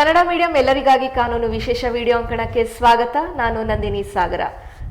Kannada medium ಎಲ್ಲರಿಗಾಗಿ ಕಾನೂನು ವಿಶೇಷ video ಅಂಕಣಕ್ಕೆ ಸ್ವಾಗತ. ನಾನು ನಂದಿನಿ ಸಾಗರ.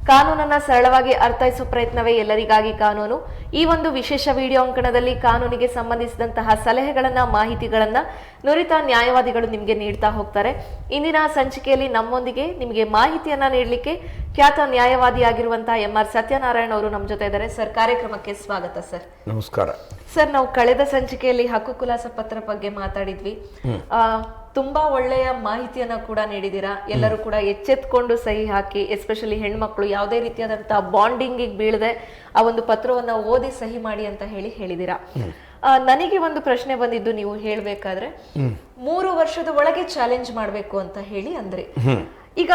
ಕಾನೂನನ್ನ ಸರಳವಾಗಿ ಅರ್ಥೈಸುವ ಪ್ರಯತ್ನವೇ ಎಲ್ಲರಿಗಾಗಿ ಕಾನೂನು. ಈ ಒಂದು ವಿಶೇಷ ವಿಡಿಯೋ ಅಂಕಣದಲ್ಲಿ ಕಾನೂನಿಗೆ ಸಂಬಂಧಿಸಿದಂತಹ ಸಲಹೆಗಳನ್ನ ಮಾಹಿತಿಗಳನ್ನ ನುರಿತ ನ್ಯಾಯವಾದಿಗಳು ನಿಮಗೆ ನೀಡ್ತಾ ಹೋಗ್ತಾರೆ. ಇಂದಿನ ಸಂಚಿಕೆಯಲ್ಲಿ ನಮ್ಮೊಂದಿಗೆ ನಿಮಗೆ ಮಾಹಿತಿಯನ್ನ ನೀಡಲಿಕ್ಕೆ ಖ್ಯಾತ ನ್ಯಾಯವಾದಿಯಾಗಿರುವಂತಹ ಎಂ ಆರ್ ಸತ್ಯನಾರಾಯಣ ಅವರು ನಮ್ಮ ಜೊತೆ ಇದ್ದಾರೆ. ಸರ್ ಕಾರ್ಯಕ್ರಮಕ್ಕೆ ಸ್ವಾಗತ ಸರ್. ನಮಸ್ಕಾರ. ಸರ್ ನಾವು ಕಳೆದ ಸಂಚಿಕೆಯಲ್ಲಿ ಹಕ್ಕು ಕುಲಾಸ ಪತ್ರ ಬಗ್ಗೆ ಮಾತಾಡಿದ್ವಿ. ಆ, ತುಂಬಾ ಒಳ್ಳೆಯ ಮಾಹಿತಿಯನ್ನ ಕೂಡ ನೀಡಿದ್ದೀರಾ? ಎಲ್ಲರೂ ಕೂಡ ಎಚ್ಚೆತ್ಕೊಂಡು ಸಹಿ ಹಾಕಿ ಎಸ್ಪೆಷಲಿ ಹೆಣ್ಮಕ್ಳು ಯಾವುದೇ ರೀತಿಯಾದಂತಹ ಬಾಂಡಿಂಗ್ ಬೀಳದೆ ಆ ಒಂದು ಪತ್ರವನ್ನ ಓದಿ ಸಹಿ ಮಾಡಿ ಅಂತ ಹೇಳಿ ಹೇಳಿದಿರಾ ನನಗೆ ಒಂದು ಪ್ರಶ್ನೆ ಬಂದಿದ್ದು ನೀವು ಹೇಳ್ಬೇಕಾದ್ರೆ ಮೂರು ವರ್ಷದ ಒಳಗೆ ಚಾಲೆಂಜ್ ಮಾಡ್ಬೇಕು ಅಂತ ಹೇಳಿ ಅಂದ್ರೆ ಈಗ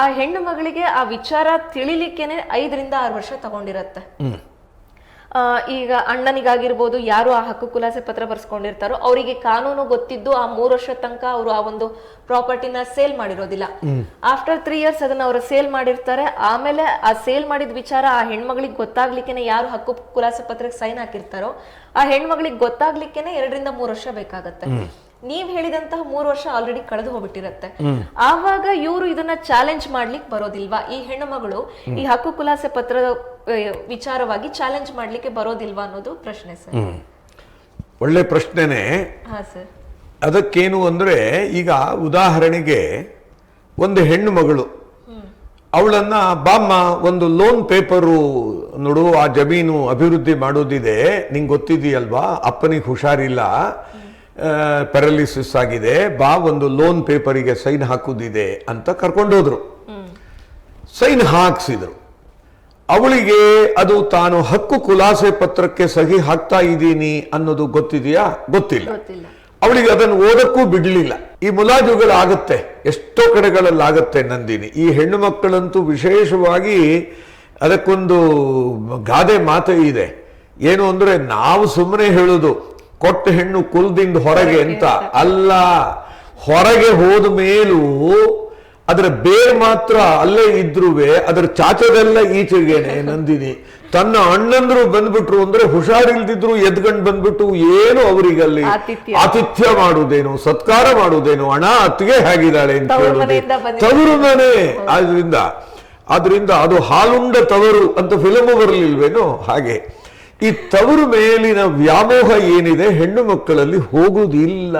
ಆ ಹೆಣ್ಣು ಮಗಳಿಗೆ ಆ ವಿಚಾರ ತಿಳಿಲಿಕ್ಕೇನೆ ಐದರಿಂದ ಆರು ವರ್ಷ ತಗೊಂಡಿರತ್ತೆ. ಈಗ ಅಣ್ಣನಿಗಾಗಿರ್ಬೋದು ಯಾರು ಆ ಹಕ್ಕು ಖುಲಾಸೆ ಪತ್ರ ಬರ್ಸ್ಕೊಂಡಿರ್ತಾರೋ ಅವರಿಗೆ ಕಾನೂನು ಗೊತ್ತಿದ್ದು ಆ ಮೂರು ವರ್ಷ ತನಕ ಅವರು ಆ ಒಂದು ಪ್ರಾಪರ್ಟಿನ ಸೇಲ್ ಮಾಡಿರೋದಿಲ್ಲ. ಆಫ್ಟರ್ ತ್ರೀ ಇಯರ್ಸ್ ಅದನ್ನ ಅವರು ಸೇಲ್ ಮಾಡಿರ್ತಾರೆ. ಆಮೇಲೆ ಆ ಸೇಲ್ ಮಾಡಿದ ವಿಚಾರ ಆ ಹೆಣ್ಮಗಳಿಗೆ ಗೊತ್ತಾಗ್ಲಿಕ್ಕೆ ಯಾರು ಹಕ್ಕು ಖುಲಾಸೆ ಪತ್ರಕ್ಕೆ ಸೈನ್ ಹಾಕಿರ್ತಾರೋ ಆ ಹೆಣ್ಮಗಳಿಗೆ ಗೊತ್ತಾಗ್ಲಿಕ್ಕೆ ಎರಡರಿಂದ ಮೂರು ವರ್ಷ ಬೇಕಾಗತ್ತೆ. ನೀವ್ ಹೇಳಿದಂತಹ ಮೂರು ವರ್ಷ ಆಲ್ರೆಡಿ ಕಳೆದು ಹೋಗ್ಬಿಟ್ಟಿರತ್ತೆ. ಆವಾಗ ಇವರು ಇದನ್ನ ಚಾಲೆಂಜ್ ಮಾಡ್ಲಿಕ್ಕೆ ಬರೋದಿಲ್ವಾ? ಈ ಹೆಣ್ಣು ಮಗಳು ಈ ಹಕ್ಕು ಕುಲಾಸೆ ಪತ್ರದ ವಿಚಾರವಾಗಿ ಚಾಲೆಂಜ್ ಮಾಡ್ಲಿಕ್ಕೆ ಬರೋದಿಲ್ವಾ ಅನ್ನೋದು ಪ್ರಶ್ನೆ ಸರ್. ಒಳ್ಳೆ ಪ್ರಶ್ನೆನೇ. ಹಾ ಸರ್. ಅದಕ್ಕೇನು ಅಂದ್ರೆ ಈಗ ಉದಾಹರಣೆಗೆ ಒಂದು ಹೆಣ್ಣು ಮಗಳು ಅವಳನ್ನ ಬಾಮ್ಮ ಒಂದು ಲೋನ್ ಪೇಪರು ನೋಡು ಆ ಜಮೀನು ಅಭಿವೃದ್ಧಿ ಮಾಡೋದಿದೆ. ನಿಂಗೆ ಗೊತ್ತಿದೆಯಲ್ವಾ? ಅಪ್ಪನಿಗೆ ಹುಷಾರಿಲ್ಲ. ಪ್ಯಾರಲಿಸಿಸ್ ಆಗಿದೆ ಬಾ ಒಂದು ಲೋನ್ ಪೇಪರಿಗೆ ಸೈನ್ ಹಾಕುದಿದೆ ಅಂತ ಕರ್ಕೊಂಡೋದ್ರು. ಸೈನ್ ಹಾಕ್ಸಿದ್ರು. ಅವಳಿಗೆ ಅದು ತಾನು ಹಕ್ಕು ಕುಲಾಸೆ ಪತ್ರಕ್ಕೆ ಸಹಿ ಹಾಕ್ತಾ ಇದ್ದೀನಿ ಅನ್ನೋದು ಗೊತ್ತಿದೆಯಾ? ಗೊತ್ತಿಲ್ಲ. ಅವಳಿಗೆ ಅದನ್ನು ಓದಕ್ಕೂ ಬಿಡಲಿಲ್ಲ. ಈ ಮುಲಾಜುಗಳಾಗತ್ತೆ ಎಷ್ಟೋ ಕಡೆಗಳಲ್ಲಿ ಆಗುತ್ತೆ ನಂದಿನಿ. ಈ ಹೆಣ್ಣು ಮಕ್ಕಳಂತೂ ವಿಶೇಷವಾಗಿ ಅದಕ್ಕೊಂದು ಗಾದೆ ಮಾತು ಇದೆ. ಏನು ಅಂದ್ರೆ ನಾವು ಸುಮ್ಮನೆ ಹೇಳುದು ಕೊಟ್ಟ ಹೆಣ್ಣು ಕುಲ್ದಿಂದ ಹೊರಗೆ ಅಂತ. ಅಲ್ಲ ಹೊರಗೆ ಹೋದ ಮೇಲೂ ಅದರ ಬೇರ್ ಮಾತ್ರ ಅಲ್ಲೇ ಇದ್ರುವೆ ಅದರ ಚಾಚದೆಲ್ಲ ಈಚೆಗೇನೆ ನಂದಿನಿ. ತನ್ನ ಅಣ್ಣಂದ್ರು ಬಂದ್ಬಿಟ್ರು ಅಂದ್ರೆ ಹುಷಾರಿಲ್ದಿದ್ರು ಎದ್ಗಂಡ್ ಬಂದ್ಬಿಟ್ಟು ಏನು ಅವರಿಗಲ್ಲಿ ಆತಿಥ್ಯ. ಮಾಡುವುದೇನು ಸತ್ಕಾರ ಮಾಡುವುದೇನು ಹಣ ಅತ್ತಿಗೆ ಹೇಗಿದ್ದಾಳೆ ಅಂತ ಹೇಳುದು ತವರು ಮನೆ. ಆದ್ರಿಂದ ಆದ್ರಿಂದ ಅದು ಹಾಲುಂಡ ತವರು ಅಂತ ಫಿಲಮ್ ಬರಲಿಲ್ವೇನು? ಹಾಗೆ. ಈ ತವರು ಮೇಲಿನ ವ್ಯಾಮೋಹ ಏನಿದೆ ಹೆಣ್ಣು ಮಕ್ಕಳಲ್ಲಿ ಹೋಗುವುದಿಲ್ಲ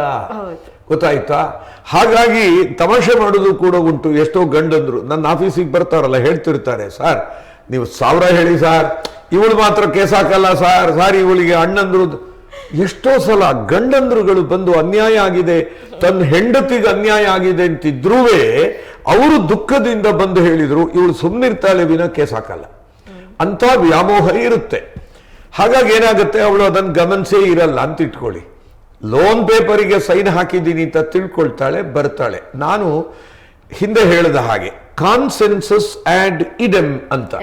ಗೊತ್ತಾಯ್ತಾ? ಹಾಗಾಗಿ ತಮಾಷೆ ಮಾಡೋದು ಕೂಡ ಉಂಟು. ಎಷ್ಟೋ ಗಂಡಂದ್ರು. ನನ್ನ ಆಫೀಸಿಗೆ ಬರ್ತಾರಲ್ಲ ಹೇಳ್ತಿರ್ತಾರೆ ಸರ್ ನೀವು ಸಾವಿರ ಹೇಳಿ ಸರ್. ಇವಳು ಮಾತ್ರ ಕೇಸ್ ಹಾಕಲ್ಲ ಸರ್. ಸಾರ್ ಇವಳಿಗೆ ಅಣ್ಣಂದ್ರು. ಎಷ್ಟೋ ಸಲ ಗಂಡಂದ್ರುಗಳು ಬಂದು ಅನ್ಯಾಯ ಆಗಿದೆ. ತನ್ನ ಹೆಂಡತಿಗೆ ಅನ್ಯಾಯ ಆಗಿದೆ ಅಂತಿದ್ರೂ ಅವರು ದುಃಖದಿಂದ ಬಂದು ಹೇಳಿದ್ರು ಇವಳು ಸುಮ್ಮನಿರ್ತಾಳೆ ವಿನ ಕೇಸ್ ಹಾಕಲ್ಲ. ಅಂತ ವ್ಯಾಮೋಹ ಇರುತ್ತೆ. ಹಾಗಾಗಿ ಏನಾಗುತ್ತೆ? ಅವಳು ಅದನ್ನು ಗಮನಿಸೇ ಇರಲ್ಲ. ಅಂತ ಇಟ್ಕೊಳ್ಳಿ. ಲೋನ್ ಪೇಪರಿಗೆ ಸೈನ್ ಹಾಕಿದ್ದೀನಿ ಅಂತ ತಿಳ್ಕೊಳ್ತಾಳೆ ಬರ್ತಾಳೆ. ನಾನು ಹಿಂದೆ ಹೇಳಿದ ಹಾಗೆ ಕಾನ್ಸೆನ್ಸಸ್ ಆ್ಯಂಡ್ ಇಡಮ್ ಅಂತ.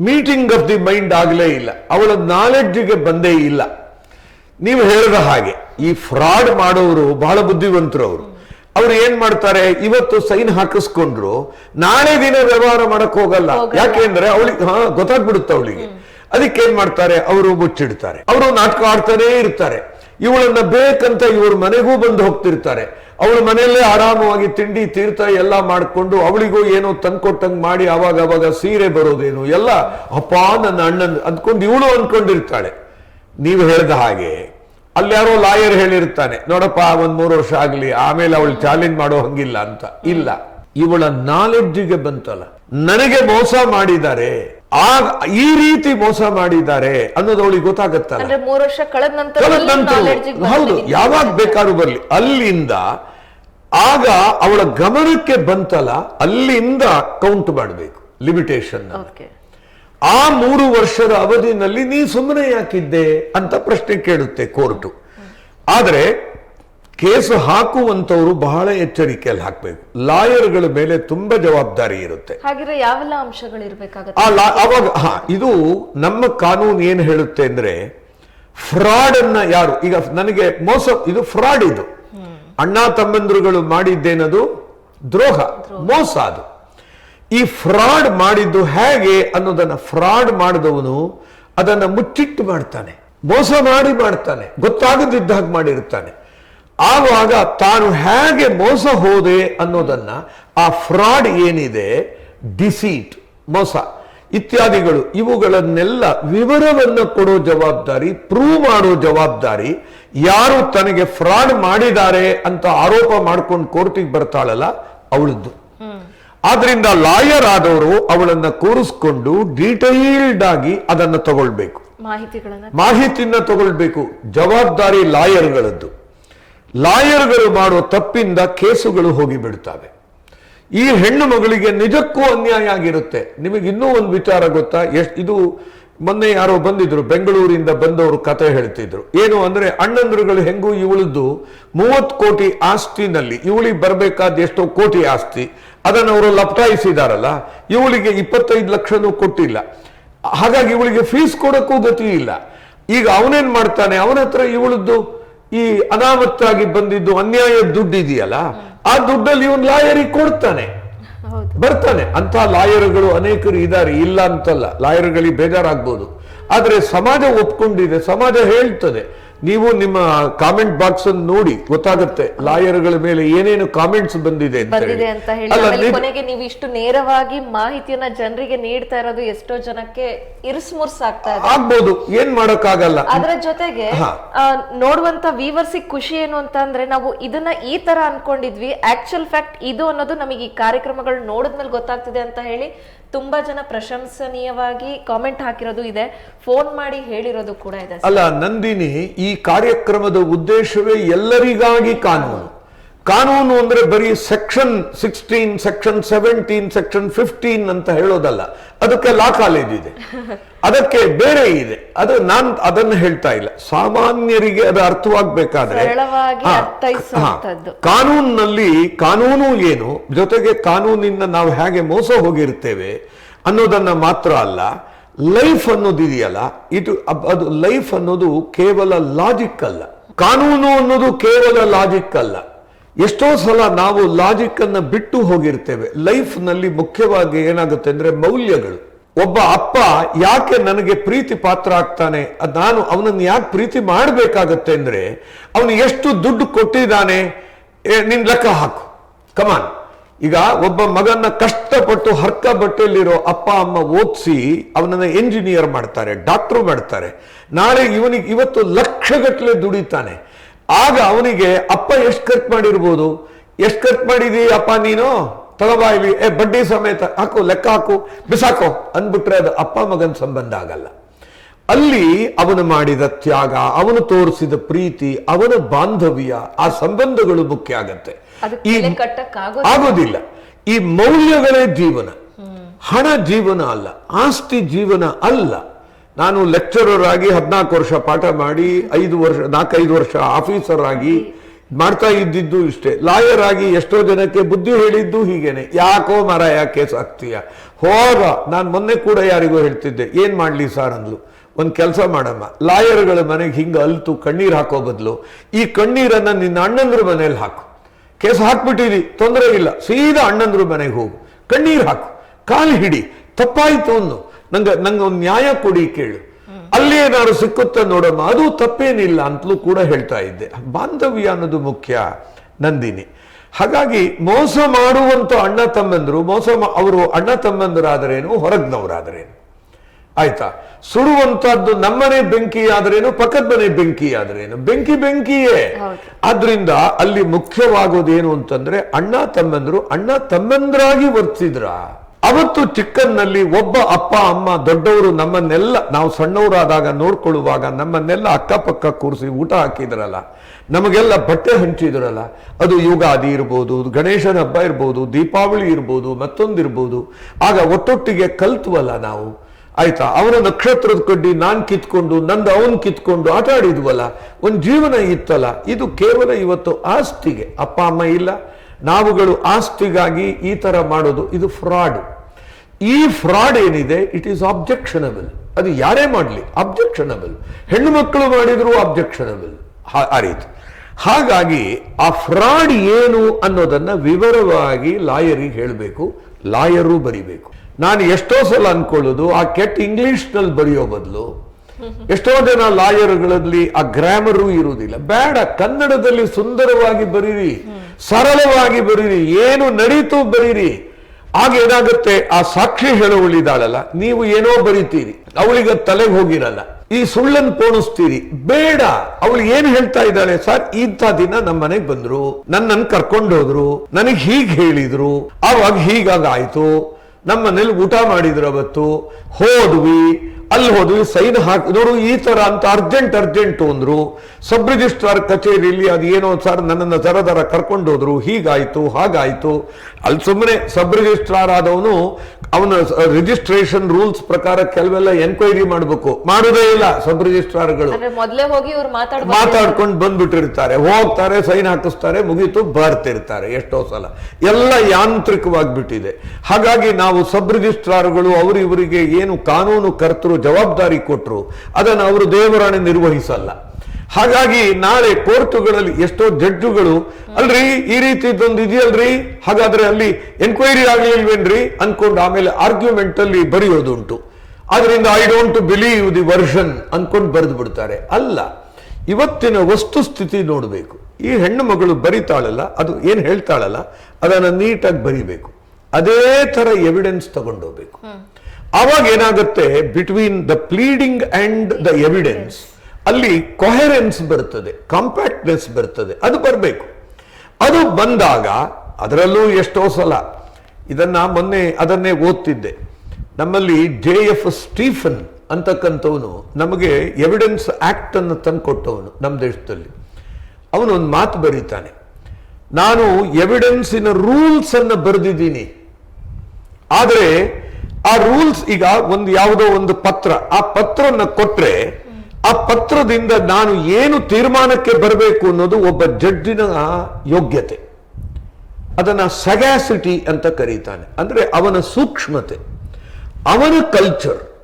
ಮೀಟಿಂಗ್ ಆಫ್ ದಿ ಮೈಂಡ್ ಆಗಲೇ ಇಲ್ಲ. ಅವಳ ನಾಲೆಡ್ಜ್ಗೆ ಬಂದೇ ಇಲ್ಲ. ನೀವು ಹೇಳಿದ ಹಾಗೆ ಈ ಫ್ರಾಡ್ ಮಾಡೋರು ಬಹಳ ಬುದ್ಧಿವಂತರು ಅವರು ಅವ್ರು ಏನ್ ಮಾಡ್ತಾರೆ? ಇವತ್ತು ಸೈನ್ ಹಾಕಿಸ್ಕೊಂಡ್ರು ನಾಳೆ ದಿನ ವ್ಯವಹಾರ ಮಾಡಕ್ ಹೋಗಲ್ಲ. ಹೋಗಲ್ಲ. ಯಾಕೆಂದ್ರೆ ಅವಳಿಗೆ ಹಾ ಗೊತ್ತಾಗ್ಬಿಡುತ್ತೆ ಅವಳಿಗೆ. ಅದಕ್ಕೆ ಏನ್ ಮಾಡ್ತಾರೆ? ಅವರು ಮುಚ್ಚಿಡ್ತಾರೆ. ಅವರು ನಾಟಕ ಆಡ್ತಾನೇ ಇರ್ತಾರೆ. ಇವಳನ್ನ ಬೇಕಂತ ಇವ್ರ ಮನೆಗೂ ಬಂದು ಹೋಗ್ತಿರ್ತಾರೆ. ಅವಳು ಮನೆಯಲ್ಲೇ ಆರಾಮವಾಗಿ ತಿಂಡಿ, ತೀರ್ಥ ಎಲ್ಲ ಮಾಡ್ಕೊಂಡು ಅವಳಿಗೂ ಏನೋ ತಂದ್ಕೊಟ್ಟಂಗ್ ಮಾಡಿ ಅವಾಗ ಅವಾಗ ಸೀರೆ ಬರೋದೇನು ಎಲ್ಲ ಅಪ್ಪ ನನ್ನ ಅಣ್ಣನ್ ಅಂದ್ಕೊಂಡು ಇವಳು ಅನ್ಕೊಂಡಿರ್ತಾಳೆ. ನೀವು ಹೇಳಿದ ಹಾಗೆ ಅಲ್ಯಾರೋ ಲಾಯರ್ ಹೇಳಿರ್ತಾನೆ, ನೋಡಪ್ಪ ಒಂದ್ ಮೂರು ವರ್ಷ ಆಗ್ಲಿ, ಆಮೇಲೆ ಅವಳು ಚಾಲೆಂಜ್ ಮಾಡೋ ಹಂಗಿಲ್ಲ ಅಂತ. ಇಲ್ಲ. ಇವಳ ನಾಲೆಡ್ಜಿಗೆ ಬಂತಲ್ಲ. ನನಗೆ ಮೋಸ ಮಾಡಿದ್ದಾರೆ. ಆಗ ಈ ರೀತಿ ಮೋಸ ಮಾಡಿದ್ದಾರೆ ಅನ್ನೋದು ಅವಳಿಗೆ ಗೊತ್ತಾಗತ್ತಲ್ಲ. ಮೂರು ವರ್ಷ ಕಳೆದ ನಂತರ ಹೌದು ಯಾವಾಗ ಬೇಕಾದ್ರೂ ಬರ್ಲಿ. ಅಲ್ಲಿಂದ ಆಗ ಅವಳ ಗಮನಕ್ಕೆ ಬಂತಲ್ಲ ಅಲ್ಲಿಂದ ಕೌಂಟ್ ಮಾಡಬೇಕು ಲಿಮಿಟೇಷನ್ ಆ ಮೂರು ವರ್ಷದ ಅವಧಿನಲ್ಲಿ ನೀ ಸುಮ್ಮನೆ ಯಾಕಿದ್ದೆ ಅಂತ ಪ್ರಶ್ನೆ ಕೇಳುತ್ತೆ ಕೋರ್ಟು ಆದರೆ ಕೇಸು ಹಾಕುವಂತವರು ಬಹಳ ಎಚ್ಚರಿಕೆಯಲ್ಲಿ ಹಾಕಬೇಕು. ಲಾಯರ್ಗಳ ಮೇಲೆ ತುಂಬಾ ಜವಾಬ್ದಾರಿ ಇರುತ್ತೆ. ಹಾಗಿದ್ರೆ ಯಾವೆಲ್ಲ ಅಂಶಗಳು ಇರಬೇಕಾಗುತ್ತೆ ಅವಾಗ ಹಾ ಇದು ನಮ್ಮ ಕಾನೂನು ಏನು ಹೇಳುತ್ತೆ ಅಂದ್ರೆ ಫ್ರಾಡ್ ಅನ್ನ ಯಾರು ಈಗ ನನಗೆ ಮೋಸ ಇದು ಫ್ರಾಡ್ ಇದು. ಅಣ್ಣ ತಮ್ಮಂದ್ರುಗಳು ಮಾಡಿದ್ದೇನದು? ದ್ರೋಹ. ಮೋಸ ಅದು. ಈ ಫ್ರಾಡ್ ಮಾಡಿದ್ದು ಹೇಗೆ ಅನ್ನೋದನ್ನ ಫ್ರಾಡ್ ಮಾಡಿದವನು ಅದನ್ನ ಮುಚ್ಚಿಟ್ಟು ಮಾಡ್ತಾನೆ. ಮೋಸ ಮಾಡಿ ಮಾಡ್ತಾನೆ. ಗೊತ್ತಾಗದಿದ್ದ ಹಾಗೆ ಮಾಡಿರ್ತಾನೆ. ಆವಾಗ ತಾನು ಹೇಗೆ ಮೋಸ ಹೋದೆ ಅನ್ನೋದನ್ನ ಆ ಫ್ರಾಡ್ ಏನಿದೆ ಡಿಸೀಟ್ ಮೋಸ ಇತ್ಯಾದಿಗಳು ಇವುಗಳನ್ನೆಲ್ಲ ವಿವರವನ್ನು ಕೊಡೋ ಜವಾಬ್ದಾರಿ ಪ್ರೂವ್ ಮಾಡೋ ಜವಾಬ್ದಾರಿ ಯಾರು ತನಗೆ ಫ್ರಾಡ್ ಮಾಡಿದ್ದಾರೆ ಅಂತ ಆರೋಪ ಮಾಡ್ಕೊಂಡು ಕೋರ್ಟಿಗೆ ಬರ್ತಾಳಲ್ಲ ಅವಳದ್ದು. ಆದ್ರಿಂದ ಲಾಯರ್ ಆದವರು ಅವಳನ್ನ ಕೂರಿಸ್ಕೊಂಡು ಡೀಟೈಲ್ಡ್ ಆಗಿ ಅದನ್ನು ತಗೊಳ್ಬೇಕು. ಮಾಹಿತಿಗಳನ್ನ ಮಾಹಿತಿಯನ್ನ ತಗೊಳ್ಬೇಕು. ಜವಾಬ್ದಾರಿ ಲಾಯರ್ಗಳದ್ದು. ಲಾಯರ್ಗಳು ಮಾಡುವ ತಪ್ಪಿಂದ ಕೇಸುಗಳು ಹೋಗಿ ಬಿಡ್ತವೆ ಈ ಹೆಣ್ಣು ಮಗಳಿಗೆ ನಿಜಕ್ಕೂ ಅನ್ಯಾಯ ಆಗಿರುತ್ತೆ. ನಿಮಗೆ ಇನ್ನೂ ಒಂದು ವಿಚಾರ ಗೊತ್ತಾ? ಎಷ್ಟು ಇದು ಮೊನ್ನೆ ಯಾರೋ ಬಂದಿದ್ರು, ಬೆಂಗಳೂರಿಂದ ಬಂದವರು ಕತೆ ಹೇಳ್ತಿದ್ರು. ಏನು ಅಂದ್ರೆ, ಅಣ್ಣಂದ್ರುಗಳು ಹೆಂಗೂ ಇವಳದ್ದು ಮೂವತ್ತು ಕೋಟಿ ಆಸ್ತಿನಲ್ಲಿ, ಇವಳಿಗೆ ಬರಬೇಕಾದ ಎಷ್ಟೋ ಕೋಟಿ ಆಸ್ತಿ, ಅದನ್ನು ಅವರು ಲಪ್ಟಾಯಿಸಿದಾರಲ್ಲ, ಇವಳಿಗೆ ಇಪ್ಪತ್ತೈದು ಲಕ್ಷನೂ ಕೊಟ್ಟಿಲ್ಲ. ಹಾಗಾಗಿ ಇವಳಿಗೆ ಫೀಸ್ ಕೊಡೋಕ್ಕೂ ಗತಿ ಇಲ್ಲ. ಈಗ ಅವನೇನ್ ಮಾಡ್ತಾನೆ? ಅವನ ಹತ್ರ ಇವಳದ್ದು ಈ ಅನಾಮತ್ತಾಗಿ ಬಂದಿದ್ದು ಅನ್ಯಾಯ ದುಡ್ಡು ಇದೆಯಲ್ಲ ಆ ದುಡ್ಡಲ್ಲಿ ಇವನ್ ಲಾಯರಿಗೆ ಕೊಡ್ತಾನೆ. ಬರ್ತಾನೆ. ಅಂತ ಲಾಯರ್ಗಳು ಅನೇಕರು ಇದ್ದಾರೆ. ಇಲ್ಲ ಅಂತಲ್ಲ ಲಾಯರ್ಗಳಿಗೆ ಬೇಜಾರಾಗ್ಬೋದು. ಆದ್ರೆ ಸಮಾಜ ಒಪ್ಕೊಂಡಿದೆ ಸಮಾಜ ಹೇಳ್ತದೆ ನೀವು ನಿಮ್ಮ ಕಾಮೆಂಟ್ ಬಾಕ್ಸ್ ಅನ್ನು ನೋಡಿ ಗೊತ್ತಾಗುತ್ತೆ ಲಾಯರ್ಗಳ ಮೇಲೆ ಏನೇನು ಕಾಮೆಂಟ್ಸ್ ಬಂದಿದೆ ಅಂತ. ಬಂದಿದೆ ಅಂತ ಹೇಳಿ. ಕೊನೆಗೆ ನೀವು ಇಷ್ಟು ನೇರವಾಗಿ ಮಾಹಿತಿಯನ್ನ ಜನರಿಗೆ ನೀಡ್ತಾ ಇರೋದು ಎಷ್ಟೋ ಜನಕ್ಕೆ ಇರಿಸ್ಮುರ್ಸ್ ಆಗ್ತಾ ಇದೆ. ಆಗ್ಬೋದು ಏನ್ ಮಾಡೋಕ್ಕಾಗಲ್ಲ. ಅದರ ಜೊತೆಗೆ ನೋಡುವಂತ ವೀವರ್ಸ್ ಖುಷಿ ಏನು ಅಂತ ಅಂದ್ರೆ ನಾವು ಇದನ್ನ ಈ ತರ ಅನ್ಕೊಂಡಿದ್ವಿ. ಆಕ್ಚುಲ್ ಫ್ಯಾಕ್ಟ್ ಇದು ಅನ್ನೋದು ನಮಗೆ ಈ ಕಾರ್ಯಕ್ರಮಗಳು ನೋಡಿದ್ಮೇಲೆ ಗೊತ್ತಾಗ್ತಿದೆ ಅಂತ ಹೇಳಿ ತುಂಬಾ ಜನ ಪ್ರಶಂಸನೀಯವಾಗಿ ಕಾಮೆಂಟ್ ಹಾಕಿರೋದು ಇದೆ. ಫೋನ್ ಮಾಡಿ ಹೇಳಿರೋದು ಕೂಡ ಇದೆ ಅಲ್ಲ, ನಂದಿನಿ, ಈ ಕಾರ್ಯಕ್ರಮದ ಉದ್ದೇಶವೇ ಎಲ್ಲರಿಗಾಗಿ ಕಾನೂನು ಕಾನೂನು ಅಂದ್ರೆ ಬರೀ section sixteen section seventeen section fifteen ಅಂತ ಹೇಳೋದಲ್ಲ. ಅದಕ್ಕೆ ಲಾ ಕಾಲೇಜ್ ಇದೆ. ಅದಕ್ಕೆ ಬೇರೆ ಇದೆ. ಅದು ನಾನ್ ಅದನ್ನು ಹೇಳ್ತಾ ಇಲ್ಲ. ಸಾಮಾನ್ಯರಿಗೆ ಅದು ಅರ್ಥವಾಗಬೇಕಾದ್ರೆ. ಕಾನೂನಿನಲ್ಲಿ ಕಾನೂನು ಏನು? ಜೊತೆಗೆ ಕಾನೂನಿಂದ ನಾವು ಹೇಗೆ ಮೋಸ ಹೋಗಿರ್ತೇವೆ ಅನ್ನೋದನ್ನ ಮಾತ್ರ ಅಲ್ಲ ಲೈಫ್ ಅನ್ನೋದಿದೆಯಲ್ಲ ಇದು ಅದು ಲೈಫ್ ಅನ್ನೋದು ಕೇವಲ ಲಾಜಿಕ್ ಅಲ್ಲ. ಕಾನೂನು ಅನ್ನೋದು ಕೇವಲ ಲಾಜಿಕ್ ಅಲ್ಲ. ಎಷ್ಟೋ ಸಲ ನಾವು ಲಾಜಿಕ್ ಅನ್ನ ಬಿಟ್ಟು ಹೋಗಿರ್ತೇವೆ. ಲೈಫ್ನಲ್ಲಿ ಮುಖ್ಯವಾಗಿ ಏನಾಗುತ್ತೆ ಅಂದ್ರೆ ಮೌಲ್ಯಗಳು. ಒಬ್ಬ ಅಪ್ಪ ಯಾಕೆ ನನಗೆ ಪ್ರೀತಿ ಪಾತ್ರ ಆಗ್ತಾನೆ? ನಾನು ಅವನನ್ನು ಯಾಕೆ ಪ್ರೀತಿ ಮಾಡಬೇಕಾಗತ್ತೆ ಅಂದ್ರೆ, ಅವನು ಎಷ್ಟು ದುಡ್ಡು ಕೊಟ್ಟಿದ್ದಾನೆ? ನಿನ್ ಲೆಕ್ಕ ಹಾಕು. ಕಮಾನ್ ಈಗ ಒಬ್ಬ ಮಗನ ಕಷ್ಟಪಟ್ಟು ಹರ್ಕ ಬಟ್ಟೆಯಲ್ಲಿರೋ ಅಪ್ಪ, ಅಮ್ಮ ಓದಿಸಿ ಅವನನ್ನ ಎಂಜಿನಿಯರ್ ಮಾಡ್ತಾರೆ ಡಾಕ್ಟರ್ ಮಾಡ್ತಾರೆ. ನಾಳೆ ಇವನಿಗೆ ಇವತ್ತು ಲಕ್ಷಗಟ್ಟಲೆ ದುಡಿತಾನೆ. ಆಗ ಅವನಿಗೆ ಅಪ್ಪ ಎಷ್ಟು ಖರ್ಚು ಮಾಡಿರ್ಬೋದು? ಎಷ್ಟು ಖರ್ಚು ಮಾಡಿದಿ ಅಪ್ಪ ನೀನು? ತಗೋಬಾ ಇಲ್ಲಿ ಏ ಬಡ್ಡಿ ಸಮೇತ ಹಾಕು ಲೆಕ್ಕ ಹಾಕು ಬಿಸಾಕೋ. ಅಂದ್ಬಿಟ್ರೆ ಅದು ಅಪ್ಪ ಮಗನ ಸಂಬಂಧ ಆಗಲ್ಲ. ಅಲ್ಲಿ ಅವನು ಮಾಡಿದ ತ್ಯಾಗ ಅವನು ತೋರಿಸಿದ ಪ್ರೀತಿ ಅವನ ಬಾಂಧವ್ಯ ಆ ಸಂಬಂಧಗಳು ಮುಖ್ಯ ಆಗತ್ತೆ. ಈ ಆಗೋದಿಲ್ಲ. ಈ ಮೌಲ್ಯಗಳೇ ಜೀವನ. ಹಣ ಜೀವನ ಅಲ್ಲ ಆಸ್ತಿ ಜೀವನ ಅಲ್ಲ. ನಾನು ಲೆಕ್ಚರರ್ ಆಗಿ ಹದಿನಾಲ್ಕು ವರ್ಷ ಪಾಠ ಮಾಡಿ ಐದು ವರ್ಷ, ನಾಲ್ಕೈದು ವರ್ಷ ಆಫೀಸರ್ ಆಗಿ ಮಾಡ್ತಾ ಇದ್ದಿದ್ದು ಇಷ್ಟೇ. ಲಾಯರ್ ಆಗಿ ಎಷ್ಟೋ ಜನಕ್ಕೆ ಬುದ್ಧಿ ಹೇಳಿದ್ದು ಹೀಗೇನೆ. ಯಾಕೋ ಮರ ಯಾಕೆ ಸಾಕ್ತೀಯ ಹೋಗ, ನಾನು ಮೊನ್ನೆ ಕೂಡ ಯಾರಿಗೂ ಹೇಳ್ತಿದ್ದೆ. ಏನ್ ಮಾಡ್ಲಿ ಸರ್ ಅಂದ್ಲು. ಒಂದು ಕೆಲಸ ಮಾಡಮ್ಮ. ಲಾಯರ್ಗಳ ಮನೆಗೆ ಹಿಂಗೆ ಅಲ್ತು, ಕಣ್ಣೀರು ಹಾಕೋ ಬದಲು. ಈ ಕಣ್ಣೀರನ್ನ ನಿನ್ನ ಅಣ್ಣಂದ್ರ ಮನೇಲಿ ಹಾಕು. ಕೇಸ್ ಹಾಕ್ಬಿಟ್ಟಿದಿ, ತೊಂದರೆ ಇಲ್ಲ. ಸೀದಾ ಅಣ್ಣಂದ್ರ ಮನೆಗೆ ಹೋಗು. ಕಣ್ಣೀರು ಹಾಕು. ಕಾಲು ಹಿಡಿ. ತಪ್ಪಾಯಿತು ಅನ್ನು ನಂಗೆ ನಂಗೆ ಒಂದು ನ್ಯಾಯ ಕೊಡಿ ಕೇಳು. ಅಲ್ಲಿ ಏನಾದ್ರು ಸಿಕ್ಕುತ್ತ ನೋಡೋಣ ಅದು ತಪ್ಪೇನಿಲ್ಲ ಅಂತಲೂ ಕೂಡ ಹೇಳ್ತಾ ಇದ್ದೆ. ಬಾಂಧವ್ಯ ಅನ್ನೋದು ಮುಖ್ಯ ನಂದಿನಿ. ಹಾಗಾಗಿ ಮೋಸ ಮಾಡುವಂತ ಅಣ್ಣ ತಮ್ಮಂದರು ಮೋಸ ಅವರು ಅಣ್ಣ ತಮ್ಮಂದರಾದರೇನು ಹೊರಗ್ನವರಾದರೇನು. ಆಯ್ತಾ? ಸುಡುವಂತಹದ್ದು ನಮ್ಮನೆ ಬೆಂಕಿ ಆದ್ರೇನು ಪಕ್ಕದ ಮನೆ ಬೆಂಕಿ ಆದ್ರೇನು ಬೆಂಕಿ ಬೆಂಕಿಯೇ. ಆದ್ರಿಂದ ಅಲ್ಲಿ ಮುಖ್ಯವಾಗೋದೇನು ಅಂತಂದ್ರೆ ಅಣ್ಣ ತಮ್ಮಂದ್ರು ಅಣ್ಣ ತಮ್ಮಂದ್ರಾಗಿ ವರ್ತಿದ್ರ. ಅವತ್ತು ಚಿಕ್ಕನ್ನಲ್ಲಿ ಒಬ್ಬ ಅಪ್ಪ, ಅಮ್ಮ, ದೊಡ್ಡವರು ನಮ್ಮನ್ನೆಲ್ಲ, ನಾವು ಸಣ್ಣವರಾದಾಗ ನೋಡ್ಕೊಳ್ಳುವಾಗ ನಮ್ಮನ್ನೆಲ್ಲ ಅಕ್ಕಪಕ್ಕ ಕೂರಿಸಿ ಊಟ ಹಾಕಿದ್ರಲ್ಲ, ನಮಗೆಲ್ಲ ಬಟ್ಟೆ ಹಂಚಿದ್ರಲ್ಲ, ಅದು ಯುಗಾದಿ ಇರ್ಬೋದು, ಗಣೇಶನ ಹಬ್ಬ ಇರ್ಬೋದು, ದೀಪಾವಳಿ ಇರ್ಬೋದು, ಮತ್ತೊಂದಿರ್ಬೋದು, ಆಗ ಒಟ್ಟೊಟ್ಟಿಗೆ ಕಲ್ತುವಲ್ಲ ನಾವು. ಆಯ್ತಾ? ಅವನ ನಕ್ಷತ್ರದ ಕಡ್ಡಿ ನಾನು ಕಿತ್ಕೊಂಡು, ನಂದು ಅವನು ಕಿತ್ಕೊಂಡು ಆಟ ಆಡಿದ್ವಲ್ಲ, ಒಂದು ಜೀವನ ಇತ್ತಲ್ಲ, ಇದು ಕೇವಲ ಇವತ್ತು ಆಸ್ತಿಗೆ. ಅಪ್ಪ, ಅಮ್ಮ ಇಲ್ಲ, ನಾವುಗಳು ಆಸ್ತಿಗಾಗಿ ಈ ತರ ಮಾಡೋದು, ಇದು ಫ್ರಾಡ್. ಈ ಫ್ರಾಡ್ ಏನಿದೆ ಇಟ್ ಈಸ್ ಆಬ್ಜೆಕ್ಷನಬಲ್ ಅದು ಯಾರೇ ಮಾಡಲಿ ಅಬ್ಜೆಕ್ಷನಬಲ್ ಹೆಣ್ಣು ಮಕ್ಕಳು ಮಾಡಿದ್ರು ಅಬ್ಜೆಕ್ಷನಬಲ್ ಆ ರೀತಿ. ಹಾಗಾಗಿ ಆ ಫ್ರಾಡ್ ಏನು ಅನ್ನೋದನ್ನ ವಿವರವಾಗಿ ಲಾಯರಿಗೆ ಹೇಳಬೇಕು, ಲಾಯರು ಬರಿಬೇಕು. ನಾನು ಎಷ್ಟೋ ಸಲ ಅನ್ಕೊಳ್ಳೋದು, ಆ ಕೆಟ್ಟ ಇಂಗ್ಲಿಷ್ನಲ್ಲಿ ಬರೆಯೋ ಬದಲು, ಎಷ್ಟೋ ಜನ ಲಾಯರ್ಗಳಲ್ಲಿ ಆ ಗ್ರಾಮರು ಇರುವುದಿಲ್ಲ. ಬೇಡ, ಕನ್ನಡದಲ್ಲಿ ಸುಂದರವಾಗಿ ಬರೀರಿ, ಸರಳವಾಗಿ ಬರೀರಿ, ಏನು ನಡೀತು ಬರೀರಿ ಆಗ ಏನಾಗುತ್ತೆ? ಆ ಸಾಕ್ಷಿ ಹೇಳುವಳಿದಾಳಲ್ಲ ನೀವು ಏನೋ ಬರೀತೀರಿ. ಅವಳಿಗೆ ತಲೆಗೆ ಹೋಗಿರಲ್ಲ. ಈ ಸುಳ್ಳನ್ ಪೋಣಿಸ್ತೀರಿ. ಬೇಡ. ಅವಳು ಏನ್ ಹೇಳ್ತಾ ಇದ್ದಾಳೆ? ಸರ್, ಇಂಥ ದಿನ ನಮ್ಮ ಮನೆಗೆ ಬಂದ್ರು. ನನ್ನನ್ನು ಕರ್ಕೊಂಡೋದ್ರು ನನಗೆ ಹೀಗ್ ಹೇಳಿದ್ರು. ಅವಾಗ ಹೀಗಾಗ ಆಯ್ತು. ನಮ್ಮ ಮನೇಲಿ ಊಟ ಮಾಡಿದ್ರು ಅವತ್ತು. ಹೋದ್ವಿ. ಅಲ್ಲಿ ಹೋದ್ವಿ ಸೈನ್ ಹಾಕಿ ನೋಡು ಈ ತರ ಅಂತ ಅರ್ಜೆಂಟ್ ಅರ್ಜೆಂಟ್ ಅಂದ್ರು ಸಬ್ ರಿಜಿಸ್ಟ್ರಾರ್ ಕಚೇರಿಯಲ್ಲಿ ಅದು ಏನೋ ಸರ್ ನನ್ನನ್ನು ದರ ದರ ಕರ್ಕೊಂಡೋದ್ರು ಹೀಗಾಯ್ತು ಹಾಗಾಯ್ತು. ಅಲ್ಲಿ ಸುಮ್ಮನೆ ಸಬ್ ರಿಜಿಸ್ಟ್ರಾರ್ ಆದವನು ಅವನ ರಿಜಿಸ್ಟ್ರೇಷನ್ ರೂಲ್ಸ್ ಪ್ರಕಾರ ಕೆಲವೆಲ್ಲ ಎನ್ಕ್ವೈರಿ ಮಾಡಬೇಕು. ಮಾಡೋದೇ ಇಲ್ಲ ಸಬ್ ರಿಜಿಸ್ಟ್ರಾರ್ಗಳು ಅಂದ್ರೆ ಮೊದ್ಲೇ ಹೋಗಿ ಇವ್ರು ಮಾತಾಡ್ ಮಾತಾಡ್ಕೊಂಡು ಬಂದ್ಬಿಟ್ಟಿರ್ತಾರೆ. ಹೋಗ್ತಾರೆ ಸೈನ್ ಹಾಕಿಸ್ತಾರೆ ಮುಗೀತು ಬರ್ತಿರ್ತಾರೆ ಎಷ್ಟೋ ಸಲ. ಎಲ್ಲ ಯಾಂತ್ರಿಕವಾಗಿಬಿಟ್ಟಿದೆ. ಹಾಗಾಗಿ ನಾವು ಸಬ್ ರಿಜಿಸ್ಟ್ರಾರ್ಗಳು ಅವರು ಇವರಿಗೆ ಏನು ಕಾನೂನು ಕರ್ತರು ಜವಾಬ್ದಾರಿ ಕೊಟ್ಟರು ಅದನ್ನು ಅವರು ದೇವರಾಣೆ ನಿರ್ವಹಿಸಲ್ಲ. ಹಾಗಾಗಿ ನಾಳೆ ಕೋರ್ಟುಗಳಲ್ಲಿ ಎಷ್ಟೋ ಜಡ್ಜುಗಳು, ಅಲ್ರಿ ಈ ರೀತಿದೊಂದು ಇದೆಯಲ್ರಿ? ಹಾಗಾದ್ರೆ ಅಲ್ಲಿ ಎನ್ಕ್ವೈರಿ ಆಗ್ಲಿಲ್ವೇನ್ರಿ ಅನ್ಕೊಂಡು ಆಮೇಲೆ ಆರ್ಗ್ಯುಮೆಂಟ್ ಅಲ್ಲಿ ಬರೆಯೋದುಂಟು. ಆದ್ರಿಂದ I don't believe the version ಅನ್ಕೊಂಡು ಬರೆದು ಬಿಡ್ತಾರೆ ಅಲ್ಲ, ಇವತ್ತಿನ ವಸ್ತುಸ್ಥಿತಿ ನೋಡಬೇಕು. ಈ ಹೆಣ್ಣು ಮಗಳು ಬರಿತಾಳಲ್ಲ, ಅದು ಏನ್ ಹೇಳ್ತಾಳಲ್ಲ, ಅದನ್ನ ನೀಟಾಗಿ ಬರಿಬೇಕು. ಅದೇ ತರ ಎವಿಡೆನ್ಸ್ ತಗೊಂಡೋಗ್ಬೇಕು. ಅವಾಗ ಏನಾಗುತ್ತೆ? Between the pleading and the evidence ಅಲ್ಲಿ ಕೊಹೆರೆನ್ಸ್ ಬರ್ತದೆ ಕಾಂಪ್ಯಾಕ್ಟ್ನೆಸ್ ಬರ್ತದೆ ಅದು ಬರಬೇಕು. ಅದು ಬಂದಾಗ, ಅದರಲ್ಲೂ ಎಷ್ಟೋ ಸಲ, ಇದನ್ನ ಮೊನ್ನೆ, ಅದನ್ನೇ ಓದ್ತಿದ್ದೆ. ನಮ್ಮಲ್ಲಿ ಜೆ ಎಫ್ ಸ್ಟೀಫನ್ ಅಂತಕ್ಕಂಥವನು, ನಮಗೆ ಎವಿಡೆನ್ಸ್ ಆಕ್ಟ್ ಅನ್ನು ತಂದುಕೊಟ್ಟವನು ನಮ್ಮ ದೇಶದಲ್ಲಿ. ಅವನು ಒಂದು ಮಾತು ಬರೀತಾನೆ, ನಾನು ಎವಿಡೆನ್ಸಿನ ರೂಲ್ಸ್ ಅನ್ನು ಬರೆದಿದ್ದೀನಿ. ಆದರೆ ಆ ರೂಲ್ಸ್ ಈಗ ಒಂದು ಯಾವುದೋ ಒಂದು ಪತ್ರ, ಆ ಪತ್ರನ ಕೊಟ್ರೆ ಆ ಪತ್ರದಿಂದ ನಾನು ಏನು ತೀರ್ಮಾನಕ್ಕೆ ಬರಬೇಕು ಅನ್ನೋದು ಒಬ್ಬ ಜಡ್ಜಿನ ಯೋಗ್ಯತೆ. ಅದನ್ನ ಸಗ್ಯಾಸಿಟಿ ಅಂತ ಕರೀತಾನೆ. ಅಂದ್ರೆ ಅವನ ಸೂಕ್ಷ್ಮತೆ. ಅವನ ಕಲ್ಚರ್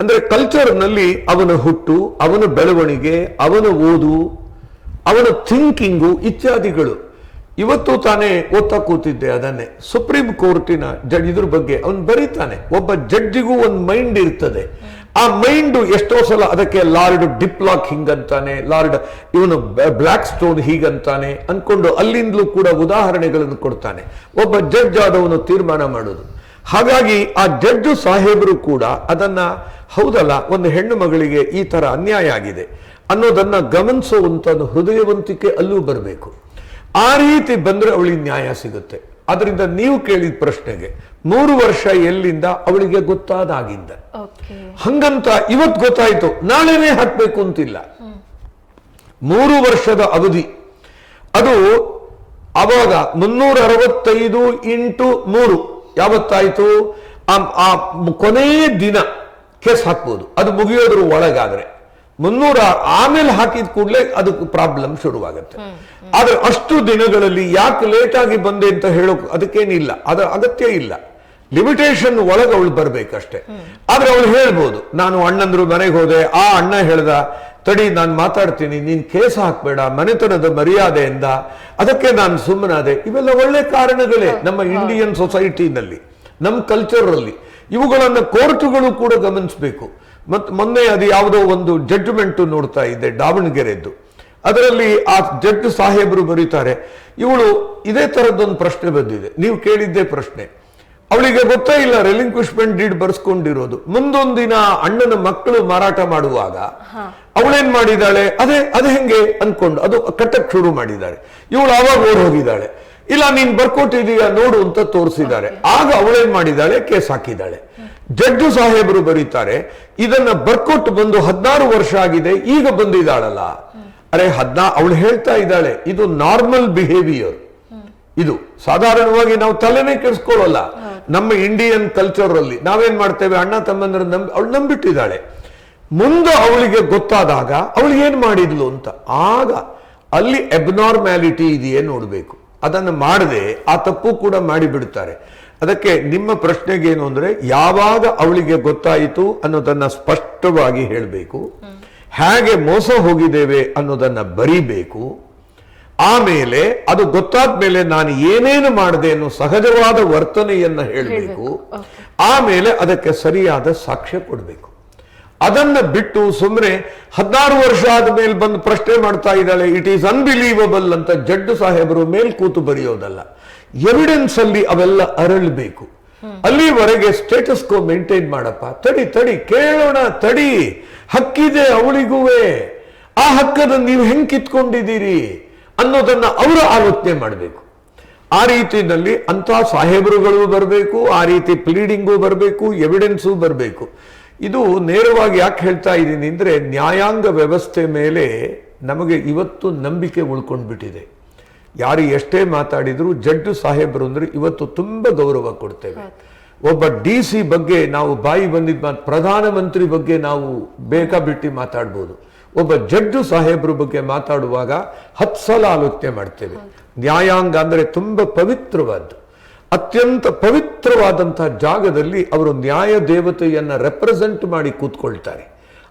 ಅಂದ್ರೆ ಕಲ್ಚರ್ನಲ್ಲಿ ಅವನ ಹುಟ್ಟು, ಅವನ ಬೆಳವಣಿಗೆ, ಅವನ ಓದು, ಅವನ ಥಿಂಕಿಂಗು ಇತ್ಯಾದಿಗಳು. ಇವತ್ತು ತಾನೇ ಓದ್ತಾ ಕೂತಿದ್ದೆ ಅದನ್ನೇ. ಸುಪ್ರೀಂ ಕೋರ್ಟಿನ ಜಡ್, ಇದ್ರ ಬಗ್ಗೆ ಅವನು ಬರೀತಾನೆ. ಒಬ್ಬ ಜಡ್ಜಿಗೂ ಒಂದು ಮೈಂಡ್ ಇರ್ತದೆ. ಆ ಮೈಂಡ್ ಎಷ್ಟೋ ಸಲ ಅದಕ್ಕೆ ಲಾರ್ಡ್ ಡಿಪ್ಲಾಕ್ ಹಿಂಗಂತಾನೆ, ಲಾರ್ಡ್ ಇವನು ಬ್ಲ್ಯಾಕ್ ಸ್ಟೋನ್ ಹೀಗಂತಾನೆ ಅಂದ್ಕೊಂಡು ಅಲ್ಲಿಂದಲೂ ಕೂಡ ಉದಾಹರಣೆಗಳನ್ನು ಕೊಡ್ತಾನೆ. ಒಬ್ಬ ಜಡ್ಜ್ ಆದವನು ತೀರ್ಮಾನ ಮಾಡೋದು. ಹಾಗಾಗಿ ಆ ಜಡ್ಜು ಸಾಹೇಬರು ಕೂಡ ಅದನ್ನ, ಹೌದಲ್ಲ, ಒಂದು ಹೆಣ್ಣು ಮಗಳಿಗೆ ಈ ತರ ಅನ್ಯಾಯ ಆಗಿದೆ ಅನ್ನೋದನ್ನ ಗಮನಿಸುವಂತ ಹೃದಯವಂತಿಕೆ ಅಲ್ಲೂ ಬರಬೇಕು. ಆ ರೀತಿ ಬಂದರೆ ಅವಳಿಗೆ ನ್ಯಾಯ ಸಿಗುತ್ತೆ. ಅದರಿಂದ ನೀವು ಕೇಳಿದ ಪ್ರಶ್ನೆಗೆ ಮೂರು ವರ್ಷ ಎಲ್ಲಿಂದ ಅವಳಿಗೆ ಗೊತ್ತಾದಾಗಿಂದ ಹಂಗಂತ ಇವತ್ತು ಗೊತ್ತಾಯ್ತು. ನಾಳೆನೇ ಹಾಕ್ಬೇಕು ಅಂತಿಲ್ಲ. ಮೂರು ವರ್ಷದ ಅವಧಿ. ಅದು ಅವಾಗ ಮುನ್ನೂರ ಅರವತ್ತೈದು ಇಂಟು ಮೂರು. ಯಾವತ್ತಾಯ್ತು? ಆ- ಆ ಕೊನೆಯ ದಿನ ಕೇಸ್ ಹಾಕ್ಬೋದು. ಅದು ಮುಗಿಯೋದ್ರ ಒಳಗಾದ್ರೆ. ಮುನ್ನೂರ ಆಮೇಲೆ ಹಾಕಿದ ಕೂಡಲೇ ಅದಕ್ಕೆ ಪ್ರಾಬ್ಲಮ್ ಶುರುವಾಗುತ್ತೆ. ಆದ್ರೆ ಅಷ್ಟು ದಿನಗಳಲ್ಲಿ ಯಾಕೆ ಲೇಟ್ ಆಗಿ ಬಂದೆ ಅಂತ ಹೇಳೋಕ್ ಅದಕ್ಕೇನಿಲ್ಲ. ಅದರ ಅಗತ್ಯ ಇಲ್ಲ. ಲಿಮಿಟೇಷನ್ ಒಳಗೆ ಅವಳು ಬರ್ಬೇಕಷ್ಟೇ. ಆದ್ರೆ ಅವಳು ಹೇಳ್ಬೋದು ನಾನು ಅಣ್ಣಂದ್ರು ಮನೆಗೆ ಹೋದೆ ಆ ಅಣ್ಣ ಹೇಳ್ದ ತಡಿ ನಾನು ಮಾತಾಡ್ತೀನಿ ನೀನ್ ಕೇಸ್ ಹಾಕ್ಬೇಡ ಮನೆತನದ ಮರ್ಯಾದೆಯಿಂದ ಅದಕ್ಕೆ ನಾನು ಸುಮ್ಮನಾದೆ. ಇವೆಲ್ಲ ಒಳ್ಳೆ ಕಾರಣಗಳೇ ನಮ್ಮ ಇಂಡಿಯನ್ ಸೊಸೈಟಿನಲ್ಲಿ ನಮ್ಮ ಕಲ್ಚರ್ ಅಲ್ಲಿ. ಇವುಗಳನ್ನು ಕೋರ್ಟುಗಳು ಕೂಡ ಗಮನಿಸಬೇಕು. ಮತ್ತು ಮೊನ್ನೆ ಅದು ಯಾವುದೋ ಒಂದು ಜಡ್ಜ್ಮೆಂಟ್ ನೋಡ್ತಾ ಇದ್ದೆ ದಾವಣಗೆರೆದ್ದು. ಅದರಲ್ಲಿ ಆ ಜಡ್ಜ್ ಸಾಹೇಬರು ಬರೀತಾರೆ ಇವಳು ಇದೇ ತರದ್ದೊಂದು ಪ್ರಶ್ನೆ ಬಂದಿದೆ ನೀವು ಕೇಳಿದ್ದೇ ಪ್ರಶ್ನೆ. ಅವಳಿಗೆ ಗೊತ್ತೇ ಇಲ್ಲ ರೆಲಿಂಕ್ವಿಶ್ಮೆಂಟ್ ಡೀಡ್ ಬರ್ಸ್ಕೊಂಡಿರೋದು. ಮುಂದೊಂದಿನ ಅಣ್ಣನ ಮಕ್ಕಳು ಮಾರಾಟ ಮಾಡುವಾಗ ಅವಳೇನ್ ಮಾಡಿದಾಳೆ? ಅದೇ ಅದೇ ಹೆಂಗೆ ಅನ್ಕೊಂಡು ಅದು ಕಟ್ಟಕ್ ಶುರು ಮಾಡಿದ್ದಾರೆ ಇವಳು ಆವಾಗ ಓಡ್ ಹೋಗಿದ್ದಾಳೆ ಇಲ್ಲ ನೀನ್ ಬರ್ಕೊಟ್ಟಿದೀಯ ನೋಡು ಅಂತ ತೋರಿಸಿದ್ದಾರೆ. ಆಗ ಅವಳೇನ್ ಮಾಡಿದಾಳೆ? ಕೇಸ್ ಹಾಕಿದ್ದಾಳೆ. ಜಡ್ಜು ಸಾಹೇಬರು ಬರೀತಾರೆ, ಇದನ್ನ ಬರ್ಕೊಟ್ಟು ಬಂದು ಹದಿನಾರು ವರ್ಷ ಆಗಿದೆ, ಈಗ ಬಂದಿದ್ದಾಳಲ್ಲ ಅರೆ ಹದ್ನಾ, ಅವಳು ಹೇಳ್ತಾ ಇದ್ದಾಳೆ, ಇದು ನಾರ್ಮಲ್ ಬಿಹೇವಿಯರ್ ಇದು ಸಾಧಾರಣವಾಗಿ ನಾವು ತಲೆನೇ ಕೆಡಿಸ್ಕೊಳ್ಳಲ್ಲ. ನಮ್ಮ ಇಂಡಿಯನ್ ಕಲ್ಚರ್ ಅಲ್ಲಿ ನಾವೇನ್ ಮಾಡ್ತೇವೆ, ಅಣ್ಣ ತಮ್ಮಂದ್ರ ನಂಬಿ, ಅವಳು ನಂಬಿಟ್ಟಿದ್ದಾಳೆ. ಮುಂದೆ ಅವಳಿಗೆ ಗೊತ್ತಾದಾಗ, ಅವಳು ಏನ್ ಮಾಡಿದ್ಲು ಅಂತ, ಆಗ ಅಲ್ಲಿ ಎಬ್ನಾರ್ಮ್ಯಾಲಿಟಿ ಇದೆಯೇ ನೋಡಬೇಕು. ಅದನ್ನು ಮಾಡದೆ ಆ ತಪ್ಪು ಕೂಡ ಮಾಡಿಬಿಡ್ತಾರೆ. ಅದಕ್ಕೆ ನಿಮ್ಮ ಪ್ರಶ್ನೆಗೇನು ಅಂದರೆ ಯಾವಾಗ ಅವಳಿಗೆ ಗೊತ್ತಾಯಿತು ಅನ್ನೋದನ್ನ ಸ್ಪಷ್ಟವಾಗಿ ಹೇಳಬೇಕು. ಹೇಗೆ ಮೋಸ ಹೋಗಿದ್ದೇವೆ ಅನ್ನೋದನ್ನ ಬರಿಬೇಕು. ಆಮೇಲೆ ಅದು ಗೊತ್ತಾದ ಮೇಲೆ ನಾನು ಏನೇನು ಮಾಡಿದೆ ಅನ್ನೋ ಸಹಜವಾದ ವರ್ತನೆಯನ್ನ ಹೇಳಬೇಕು. ಆಮೇಲೆ ಅದಕ್ಕೆ ಸರಿಯಾದ ಸಾಕ್ಷ್ಯ ಕೊಡಬೇಕು. ಅದನ್ನ ಬಿಟ್ಟು ಸುಮ್ಮನೆ ಹದಿನಾರು ವರ್ಷ ಆದ ಮೇಲೆ ಬಂದು ಪ್ರಶ್ನೆ ಮಾಡ್ತಾ ಇದ್ದಾಳೆ ಇಟ್ ಈಸ್ ಅನ್ಬಿಲೀವಬಲ್ ಅಂತ ಜಡ್ಡು ಸಾಹೇಬರು ಮೇಲ್ ಕೂತು ಬರೆಯೋದಲ್ಲ. ಎವಿಡೆನ್ಸ್ ಅಲ್ಲಿ ಅವೆಲ್ಲ ಅರಳಬೇಕು. ಅಲ್ಲಿವರೆಗೆ ಸ್ಟೇಟಸ್ ಕೋ ಮೇಂಟೈನ್ ಮಾಡಪ್ಪ. ತಡಿ ತಡಿ, ಕೇಳೋಣ, ತಡಿ. ಹಕ್ಕಿದೆ ಅವಳಿಗೂ ಆ ಹಕ್ಕನ್ನು ನೀವು ಹೆಂಗ್ ಕಿತ್ಕೊಂಡಿದ್ದೀರಿ ಅನ್ನೋದನ್ನ ಅವರು ಆಲೋಚನೆ ಮಾಡಬೇಕು. ಆ ರೀತಿಯಲ್ಲಿ ಅಂತ ಸಾಹೇಬರುಗಳು ಬರಬೇಕು, ಆ ರೀತಿ ಪ್ಲೀಡಿಂಗು ಬರಬೇಕು ಎವಿಡೆನ್ಸು ಬರಬೇಕು. ಇದು ನೇರವಾಗಿ ಯಾಕೆ ಹೇಳ್ತಾ ಇದ್ದೀನಿ ಅಂದರೆ ನ್ಯಾಯಾಂಗ ವ್ಯವಸ್ಥೆ ಮೇಲೆ ನಮಗೆ ಇವತ್ತು ನಂಬಿಕೆ ಉಳ್ಕೊಂಡ್ಬಿಟ್ಟಿದೆ. ಯಾರು ಎಷ್ಟೇ ಮಾತಾಡಿದ್ರು ಜಡ್ಜು ಸಾಹೇಬರು ಅಂದ್ರೆ ಇವತ್ತು ತುಂಬ ಗೌರವ ಕೊಡ್ತೇವೆ. ಒಬ್ಬ ಡಿ ಸಿ ಬಗ್ಗೆ ನಾವು ಬಾಯಿ ಬಂದಿದ್ದ ಮಾತು ಪ್ರಧಾನಮಂತ್ರಿ ಬಗ್ಗೆ ನಾವು ಬೇಕಾಬಿಟ್ಟು ಮಾತಾಡ್ಬೋದು. ಒಬ್ಬ ಜಡ್ಜು ಸಾಹೇಬ್ರ ಬಗ್ಗೆ ಮಾತಾಡುವಾಗ ಹತ್ತು ಸಲ ಆಲೋಚನೆ ಮಾಡ್ತೇವೆ. ನ್ಯಾಯಾಂಗ ಅಂದ್ರೆ ತುಂಬಾ ಪವಿತ್ರವಾದ್ದು. ಅತ್ಯಂತ ಪವಿತ್ರವಾದಂತಹ ಜಾಗದಲ್ಲಿ ಅವರು ನ್ಯಾಯ ದೇವತೆಯನ್ನು ರೆಪ್ರೆಸೆಂಟ್ ಮಾಡಿ ಕೂತ್ಕೊಳ್ತಾರೆ.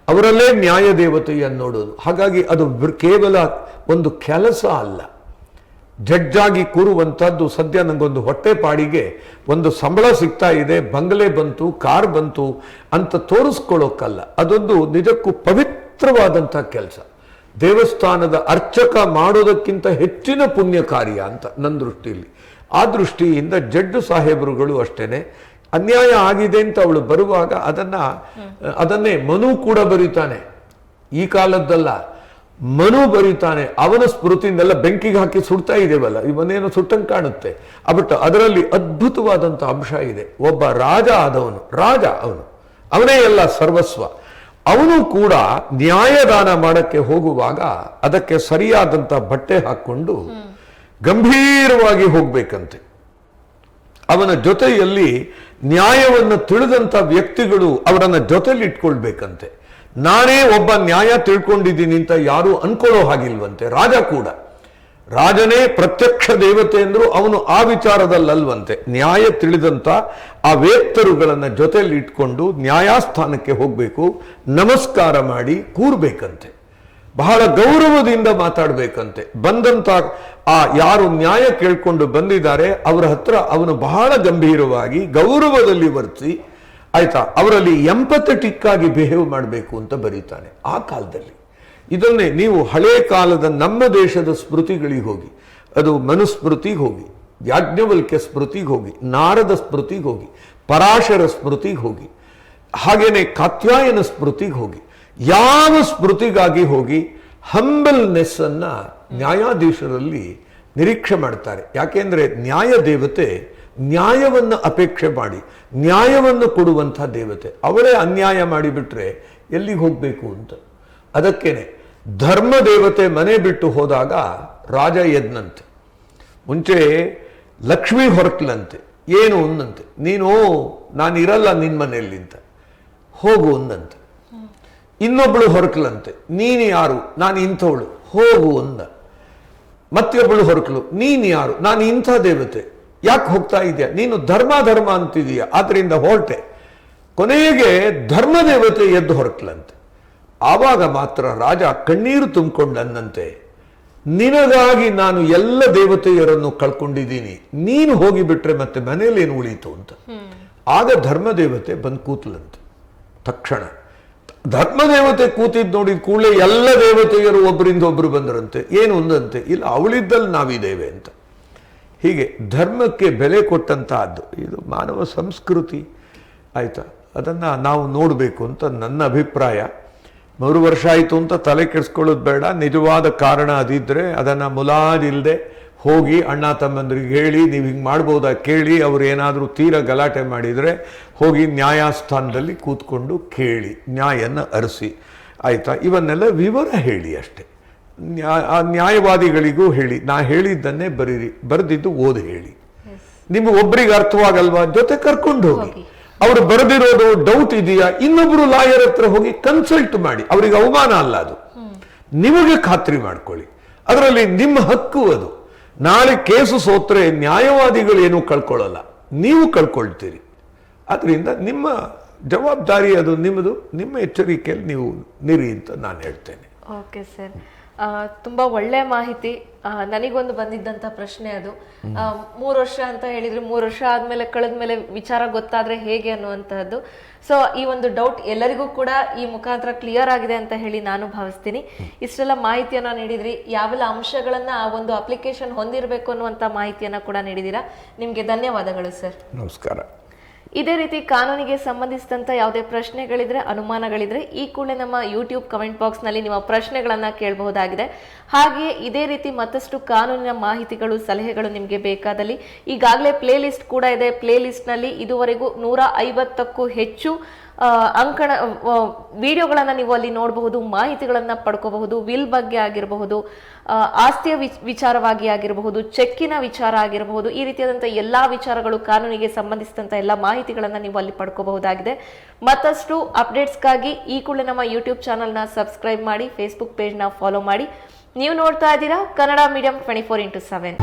ಅವರಲ್ಲೇ ನ್ಯಾಯ ದೇವತೆಯನ್ನು ನೋಡೋದು. ಹಾಗಾಗಿ ಅದು ಕೇವಲ ಒಂದು ಕೆಲಸ ಅಲ್ಲ. ಜಡ್ಜಾಗಿ ಕೂರುವಂಥದ್ದು ಸದ್ಯ ನನಗೊಂದು ಹೊಟ್ಟೆಪಾಡಿಗೆ ಒಂದು ಸಂಬಳ ಸಿಗ್ತಾ ಇದೆ, ಬಂಗಲೆ ಬಂತು, ಕಾರ್ ಬಂತು ಅಂತ ತೋರಿಸ್ಕೊಳ್ಳೋಕ್ಕಲ್ಲ ಅದೊಂದು ನಿಜಕ್ಕೂ ಪವಿತ್ರವಾದಂಥ ಕೆಲಸ. ದೇವಸ್ಥಾನದ ಅರ್ಚಕ ಮಾಡೋದಕ್ಕಿಂತ ಹೆಚ್ಚಿನ ಪುಣ್ಯ ಕಾರ್ಯ ಅಂತ ನನ್ನ ದೃಷ್ಟಿಯಲ್ಲಿ. ಆ ದೃಷ್ಟಿಯಿಂದ ಜಡ್ಡು ಸಾಹೇಬರುಗಳು ಅಷ್ಟೇನೆ. ಅನ್ಯಾಯ ಆಗಿದೆ ಅಂತ ಅವಳು ಬರುವಾಗ ಅದನ್ನ, ಅದನ್ನೇ ಮನು ಕೂಡ ಬರೀತಾನೆ. ಈ ಕಾಲದ್ದಲ್ಲ, ಮನು ಬರೀತಾನೆ. ಅವನ ಸ್ಮೃತಿಯಿಂದೆಲ್ಲ ಬೆಂಕಿಗೆ ಹಾಕಿ ಸುಡ್ತಾ ಇದೇವಲ್ಲ ಇವನೇನು ಸುಟ್ಟಂಗೆ ಕಾಣುತ್ತೆ. ಬಟ್ ಅದರಲ್ಲಿ ಅದ್ಭುತವಾದಂಥ ಅಂಶ ಇದೆ. ಒಬ್ಬ ರಾಜ ಆದವನು, ರಾಜ ಅವನು. ಅವನೇ ಎಲ್ಲ ಸರ್ವಸ್ವ. ಅವನು ಕೂಡ ನ್ಯಾಯದಾನ ಮಾಡಕ್ಕೆ ಹೋಗುವಾಗ ಅದಕ್ಕೆ ಸರಿಯಾದಂಥ ಬಟ್ಟೆ ಹಾಕೊಂಡು ಗಂಭೀರವಾಗಿ ಹೋಗ್ಬೇಕಂತೆ. ಅವನ ಜೊತೆಯಲ್ಲಿ ನ್ಯಾಯವನ್ನು ತಿಳಿದಂತ ವ್ಯಕ್ತಿಗಳು ಅವರನ್ನ ಜೊತೆಯಲ್ಲಿ ಇಟ್ಕೊಳ್ಬೇಕಂತೆ ನಾನೇ ಒಬ್ಬ ನ್ಯಾಯ ತಿಳ್ಕೊಂಡಿದ್ದೀನಿ ಅಂತ ಯಾರು ಅನ್ಕೊಳ್ಳೋ ಹಾಗಿಲ್ವಂತೆ. ರಾಜ ಕೂಡ. ರಾಜನೇ ಪ್ರತ್ಯಕ್ಷ ದೇವತೆ ಅಂದ್ರು ಅವನು ಆ ವಿಚಾರದಲ್ಲಲ್ವಂತೆ. ನ್ಯಾಯ ತಿಳಿದಂತ ಆ ವೇತ್ತರುಗಳನ್ನ ಜೊತೆಯಲ್ಲಿ ಇಟ್ಕೊಂಡು ನ್ಯಾಯಸ್ಥಾನಕ್ಕೆ ಹೋಗ್ಬೇಕು, ನಮಸ್ಕಾರ ಮಾಡಿ ಕೂರ್ಬೇಕಂತೆ. ಬಹಳ ಗೌರವದಿಂದ ಮಾತಾಡಬೇಕಂತೆ. ಬಂದಂತ ಆ ಯಾರು ನ್ಯಾಯ ಕೇಳ್ಕೊಂಡು ಬಂದಿದ್ದಾರೆ, ಅವರ ಹತ್ರ ಅವನು ಬಹಳ ಗಂಭೀರವಾಗಿ ಗೌರವದಲ್ಲಿ ವರ್ತಿಸಿ ಆಯ್ತಾ? ಅವರಲ್ಲಿ ಎಂಪಥೆಟಿಕ್ ಆಗಿ ಬಿಹೇವ್ ಮಾಡಬೇಕು ಅಂತ ಬರೀತಾನೆ ಆ ಕಾಲದಲ್ಲಿ. ಇದನ್ನೇ ನೀವು ಹಳೆ ಕಾಲದ ನಮ್ಮ ದೇಶದ ಸ್ಮೃತಿಗಳಿಗೆ ಹೋಗಿ, ಅದು ಮನುಸ್ಮೃತಿಗೆ ಹೋಗಿ, ಯಾಜ್ಞವಲ್ಕ್ಯ ಸ್ಮೃತಿಗೆ ಹೋಗಿ, ನಾರದ ಸ್ಮೃತಿಗೆ ಹೋಗಿ, ಪರಾಶರ ಸ್ಮೃತಿಗೆ ಹೋಗಿ, ಹಾಗೇನೆ ಕಾತ್ಯಾಯನ ಸ್ಮೃತಿಗೆ ಹೋಗಿ ಯಾವ ಸ್ಮೃತಿಗಾಗಿ ಹೋಗಿ ಹಂಬಲ್ನೆಸ್ ಅನ್ನ ನ್ಯಾಯಾಧೀಶರಲ್ಲಿ ನಿರೀಕ್ಷೆ ಮಾಡ್ತಾರೆ. ಯಾಕೆಂದ್ರೆ ನ್ಯಾಯ ದೇವತೆ ನ್ಯಾಯವನ್ನು ಅಪೇಕ್ಷೆ ಮಾಡಿ, ನ್ಯಾಯವನ್ನು ಕೊಡುವಂಥ ದೇವತೆ. ಅವರೇ ಅನ್ಯಾಯ ಮಾಡಿಬಿಟ್ರೆ ಎಲ್ಲಿಗೆ ಹೋಗಬೇಕು ಅಂತ. ಅದಕ್ಕೇನೆ ಧರ್ಮ ದೇವತೆ ಮನೆ ಬಿಟ್ಟು ಹೋದಾಗ ರಾಜ ಎದ್ನಂತೆ ಮುಂಚೆ ಲಕ್ಷ್ಮಿ ಹೊರಟ್ಲಂತೆ, ಏನು ಅಂದಂತೆ ನೀನು ನಾನು ಇರಲ್ಲ ನಿನ್ನ ಮನೆಯಲ್ಲಿ ಅಂತ ಹೋಗು ಅಂದಂತೆ ಇನ್ನೊಬ್ಬಳು ಹೊರಕಲಂತೆ. ನೀನು ಯಾರು? ನಾನು ಇಂಥವಳು. ಹೋಗು ಅಂದ. ಮತ್ತೊಬ್ಬಳು ಹೊರಕಲು. ನೀನು ಯಾರು? ನಾನು ಇಂಥ ದೇವತೆ. ಯಾಕೆ ಹೋಗ್ತಾ ಇದೆಯಾ? ನೀನು ಧರ್ಮ ಧರ್ಮ ಅಂತಿದೀಯ? ಆದ್ರಿಂದ ಹೊರಟೆ. ಕೊನೆಗೆ ಧರ್ಮ ದೇವತೆ ಎದ್ದು ಹೊರಟ್ಲಂತೆ ಆವಾಗ ಮಾತ್ರ ರಾಜ ಕಣ್ಣೀರು ತುಂಬಿಕೊಂಡನ್ನಂತೆ ನಿನಗಾಗಿ ನಾನು ಎಲ್ಲ ದೇವತೆಯರನ್ನು ಕಳ್ಕೊಂಡಿದ್ದೀನಿ. ನೀನು ಹೋಗಿಬಿಟ್ರೆ ಮತ್ತೆ ಮನೇಲಿ ಏನು ಉಳೀತು ಅಂತ ಆಗ ಧರ್ಮ ದೇವತೆ ಬಂದು ಕೂತ್ಲಂತೆ. ತಕ್ಷಣ ಧರ್ಮ ದೇವತೆ ಕೂತಿದ್ ನೋಡಿದ ಕೂಡಲೇ ಎಲ್ಲ ದೇವತೆಯರು ಒಬ್ಬರಿಂದ ಒಬ್ರು ಬಂದರಂತೆ. ಏನು ಒಂದಂತೆ? ಇಲ್ಲ, ಅವಳಿದ್ದಲ್ಲಿ ನಾವಿದ್ದೇವೆ ಅಂತ. ಹೀಗೆ ಧರ್ಮಕ್ಕೆ ಬೆಲೆ ಕೊಟ್ಟಂತಹದ್ದು. ಇದು ಮಾನವ ಸಂಸ್ಕೃತಿ. ಆಯ್ತಾ? ಅದನ್ನ ನಾವು ನೋಡಬೇಕು ಅಂತ ನನ್ನ ಅಭಿಪ್ರಾಯ. ಮೂರು ವರ್ಷ ಆಯಿತು ಅಂತ ತಲೆ ಕೆಡಿಸ್ಕೊಳ್ಳೋದು ಬೇಡ. ನಿಜವಾದ ಕಾರಣ ಅದಿದ್ರೆ ಅದನ್ನು ಮುಲಾಜಿಲ್ದೆ ಹೋಗಿ ಅಣ್ಣ ತಮ್ಮಂದ್ರಿಗೆ ಹೇಳಿ ನೀವು ಹಿಂಗೆ ಮಾಡ್ಬೋದಾ ಕೇಳಿ ಅವರು ಏನಾದರೂ ತೀರ ಗಲಾಟೆ ಮಾಡಿದರೆ ಹೋಗಿ ನ್ಯಾಯಸ್ಥಾನದಲ್ಲಿ ಕೂತ್ಕೊಂಡು ಕೇಳಿ ನ್ಯಾಯನ ಅರಸಿ. ಆಯಿತಾ? ಇವನ್ನೆಲ್ಲ ವಿವರ ಹೇಳಿ ಅಷ್ಟೇ. ನ್ಯಾಯ ಆ ನ್ಯಾಯವಾದಿಗಳಿಗೂ ಹೇಳಿ. ನಾ ಹೇಳಿದ್ದನ್ನೇ ಬರೀರಿ ಬರೆದಿದ್ದು ಓದಿ ಹೇಳಿ. ನಿಮ್ಗೆ ಒಬ್ರಿಗೆ ಅರ್ಥವಾಗಲ್ವಾ? ಜೊತೆ ಕರ್ಕೊಂಡು ಹೋಗಿ. ಅವರು ಬರೆದಿರೋದು ಡೌಟ್ ಇದೆಯಾ? ಇನ್ನೊಬ್ರು ಲಾಯರ್ ಹತ್ರ ಹೋಗಿ ಕನ್ಸಲ್ಟ್ ಮಾಡಿ. ಅವರಿಗೆ ಅವಮಾನ ಅಲ್ಲ ಅದು. ನಿಮಗೆ ಖಾತ್ರಿ ಮಾಡ್ಕೊಳ್ಳಿ. ಅದರಲ್ಲಿ ನಿಮ್ಮ ಹಕ್ಕು ಅದು. ನಾಳೆ ಕೇಸು ಸೋತ್ರೆ ನ್ಯಾಯವಾದಿಗಳು ಏನು ಕಳ್ಕೊಳ್ಳಲ್ಲ. ನೀವು ಕಳ್ಕೊಳ್ತೀರಿ. ಅದರಿಂದ ನಿಮ್ಮ ಜವಾಬ್ದಾರಿ ಅದು, ನಿಮ್ಮದು, ನಿಮ್ಮ ಎಚ್ಚರಿಕೆಯಲ್ಲಿ ನೀವು ನಿರಿ ಅಂತ ನಾನು ಹೇಳ್ತೇನೆ. ಓಕೆ ಸರ್ ತುಂಬಾ ಒಳ್ಳೆ ಮಾಹಿತಿ ನನಗೊಂದು ಬಂದಿದ್ದಂತ ಪ್ರಶ್ನೆ ಅದು. ಮೂರು ವರ್ಷ ಅಂತ ಹೇಳಿದ್ರೆ ಮೂರು ವರ್ಷ ಆದ್ಮೇಲೆ ಕಳೆದ್ಮೇಲೆ ವಿಚಾರ ಗೊತ್ತಾದ್ರೆ ಹೇಗೆ ಅನ್ನುವಂತಹದ್ದು. ಸೊ ಈ ಒಂದು ಡೌಟ್ ಎಲ್ಲರಿಗೂ ಕೂಡ ಈ ಮುಖಾಂತರ ಕ್ಲಿಯರ್ ಆಗಿದೆ ಅಂತ ಹೇಳಿ ನಾನು ಭಾವಿಸ್ತೀನಿ. ಇಷ್ಟೆಲ್ಲ ಮಾಹಿತಿಯನ್ನ ನೀಡಿದ್ರಿ. ಯಾವೆಲ್ಲ ಅಂಶಗಳನ್ನ ಆ ಒಂದು ಅಪ್ಲಿಕೇಶನ್ ಹೊಂದಿರಬೇಕು ಅನ್ನುವಂತ ಮಾಹಿತಿಯನ್ನ ಕೂಡ ನೀಡಿದ್ದೀರಾ ನಿಮ್ಗೆ ಧನ್ಯವಾದಗಳು ಸರ್ ನಮಸ್ಕಾರ. ಇದೇ ರೀತಿ ಕಾನೂನಿಗೆ ಸಂಬಂಧಿಸಿದಂತ ಯಾವುದೇ ಪ್ರಶ್ನೆಗಳಿದ್ರೆ, ಅನುಮಾನಗಳಿದ್ರೆ ಈ ಕೂಡಲೇ ನಮ್ಮ ಯೂಟ್ಯೂಬ್ ಕಮೆಂಟ್ ಬಾಕ್ಸ್ನಲ್ಲಿ ನಿಮ್ಮ ಪ್ರಶ್ನೆಗಳನ್ನ ಕೇಳಬಹುದಾಗಿದೆ. ಹಾಗೆಯೇ ಇದೇ ರೀತಿ ಮತ್ತಷ್ಟು ಕಾನೂನಿನ ಮಾಹಿತಿಗಳು, ಸಲಹೆಗಳು ನಿಮಗೆ ಬೇಕಾದಲ್ಲಿ ಈಗಾಗಲೇ ಪ್ಲೇಲಿಸ್ಟ್ ಕೂಡ ಇದೆ. ಪ್ಲೇಲಿಸ್ಟ್ನಲ್ಲಿ ಇದುವರೆಗೂ ನೂರ ಐವತ್ತಕ್ಕೂ ಹೆಚ್ಚು ಅಂಕಣ ವಿಡಿಯೋಗಳನ್ನು ನೀವು ಅಲ್ಲಿ ನೋಡಬಹುದು, ಮಾಹಿತಿಗಳನ್ನ ಪಡ್ಕೋಬಹುದು, ವಿಲ್ ಬಗ್ಗೆ ಆಗಿರಬಹುದು ಆಸ್ತಿಯ ವಿಚ್- ವಿಚಾರವಾಗಿ ಆಗಿರಬಹುದು, ಚೆಕ್ಕಿನ ವಿಚಾರ ಆಗಿರಬಹುದು, ಈ ರೀತಿಯಾದಂಥ ಎಲ್ಲಾ ವಿಚಾರಗಳು ಕಾನೂನಿಗೆ ಸಂಬಂಧಿಸಿದಂಥ ಎಲ್ಲ ಮಾಹಿತಿಗಳನ್ನ ನೀವು ಅಲ್ಲಿ ಪಡ್ಕೋಬಹುದಾಗಿದೆ. ಮತ್ತಷ್ಟು ಅಪ್ಡೇಟ್ಸ್ಗಾಗಿ ಈ ಕೂಡಲೇ ನಮ್ಮ ಯೂಟ್ಯೂಬ್ ಚಾನಲ್ನ ಸಬ್ಸ್ಕ್ರೈಬ್ ಮಾಡಿ ಫೇಸ್ಬುಕ್ ಪೇಜ್ನ ಫಾಲೋ ಮಾಡಿ. ನೀವು ನೋಡ್ತಾ ಇದ್ದೀರಾ Kannada medium twenty four into seven